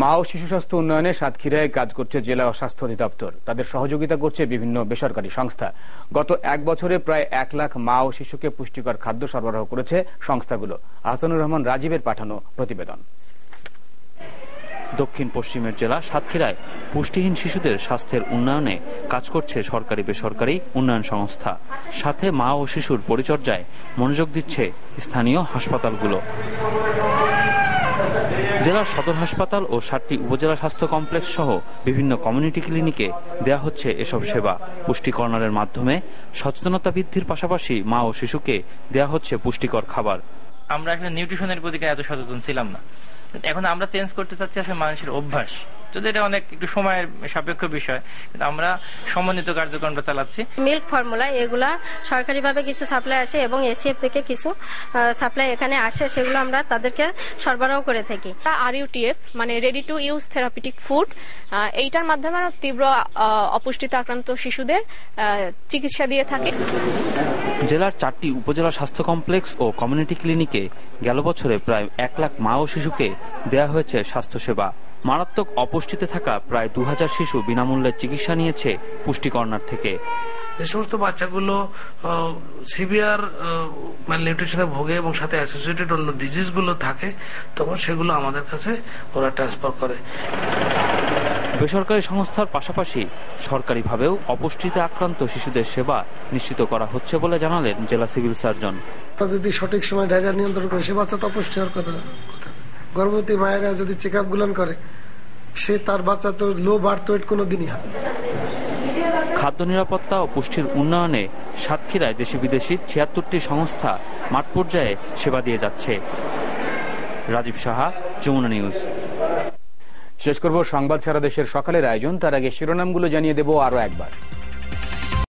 মা ও শিশু স্বাস্থ্য উন্নয়নে সাতক্ষীরায় কাজ করছে জেলা স্বাস্থ্য অধিদপ্তর। তাদের সহযোগিতা করছে বিভিন্ন বেসরকারি সংস্থা। গত এক বছরে প্রায় এক লাখ মা ও শিশুকে পুষ্টিকর খাদ্য সরবরাহ করেছে সংস্থাগুলো। আহসানুর রহমান রাজীবের পাঠানো প্রতিবেদন। দক্ষিণ পশ্চিমের জেলা সাতক্ষীরায় পুষ্টিহীন শিশুদের স্বাস্থ্যের উন্নয়নে কাজ করছে সরকারি বেসরকারি উন্নয়ন সংস্থা। সাথে মা ও শিশুর পরিচর্যায় মনোযোগ দিচ্ছে স্থানীয় হাসপাতালগুলো। জেলার সদর হাসপাতাল ও সাতটি উপজেলা স্বাস্থ্য কমপ্লেক্স সহ বিভিন্ন কমিউনিটি ক্লিনিকে দেয়া হচ্ছে এসব সেবা। পুষ্টি কর্নারের মাধ্যমে সচেতনতা বৃদ্ধির পাশাপাশি মা ও শিশুকে দেয়া হচ্ছে পুষ্টিকর খাবার। আমরা আসলে নিউট্রিশনের প্রতি এত সচেতন ছিলাম না। এখন আমরা চেঞ্জ করতে চাচ্ছি আসলে মানুষের অভ্যাস। যদি এটা অনেক একটু সময়ের সাপেক্ষ বিষয় কিন্তু আমরা সমন্বিত কার্যক্রমটা চালাচ্ছি। মিল্ক ফর্মুলা এগুলা সরকারিভাবে কিছু সাপ্লাই আসে এবং এসিএফ থেকে কিছু সাপ্লাই এখানে আসে সেগুলো আমরা তাদেরকে সরবরাহ করে থাকি। আর ইউটিএফ মানে ready to use therapeutic food এইটার মাধ্যমে আমরা তীব্র আহ, অপুষ্টিতে আক্রান্ত শিশুদের আহ, চিকিৎসা দিয়ে থাকি। জেলার চারটি উপজেলা স্বাস্থ্য কমপ্লেক্স ও কমিউনিটি ক্লিনিকে গেল বছরে প্রায় এক লাখ মা ও শিশুকে দেয়া হয়েছে স্বাস্থ্যসেবা। মারাত্মক অপুষ্টিতে থাকা প্রায় দু হাজার শিশু বিনামূল্যে চিকিৎসা নিয়েছে পুষ্টি কর্নার থেকে। যে সমস্ত বাচ্চাগুলো সিভিয়ার ম্যালনিউট্রিশনে ভোগে এবং সাথে অ্যাসোসিয়েটেড অন্য ডিজিজগুলো থাকে, তখন সেগুলো আমাদের কাছে ওরা ট্রান্সফার করে। বেসরকারি সংস্থার পাশাপাশি সরকারিভাবেও অপুষ্টিতে আক্রান্ত শিশুদের সেবা নিশ্চিত করা হচ্ছে বলে জানালেন জেলা সিভিল সার্জন। যদি সঠিক সময় ডায়রিয়া নিয়ন্ত্রণ করে সে বাচ্চা তো অপুষ্টি হওয়ার কথা কথা গর্ভবতী মায়েরা যদি চেক আপ গুলান করে সে তার বাচ্চা তো লো বার্থ ওয়েট কোনো দিনই হয় খাদ্য নিরাপত্তা ও পুষ্টির উন্নয়নে সাতক্ষীরায় দেশি বিদেশি ছিয়াত্তরটি সংস্থা মাঠ পর্যায়ে সেবা দিয়ে যাচ্ছে। রাজীব সাহা যমুনা নিউজ। শেষ করব সংবাদ সারা দেশের সকালের আয়োজন। তার আগে শিরোনামগুলো জানিয়ে দেব আরও একবার।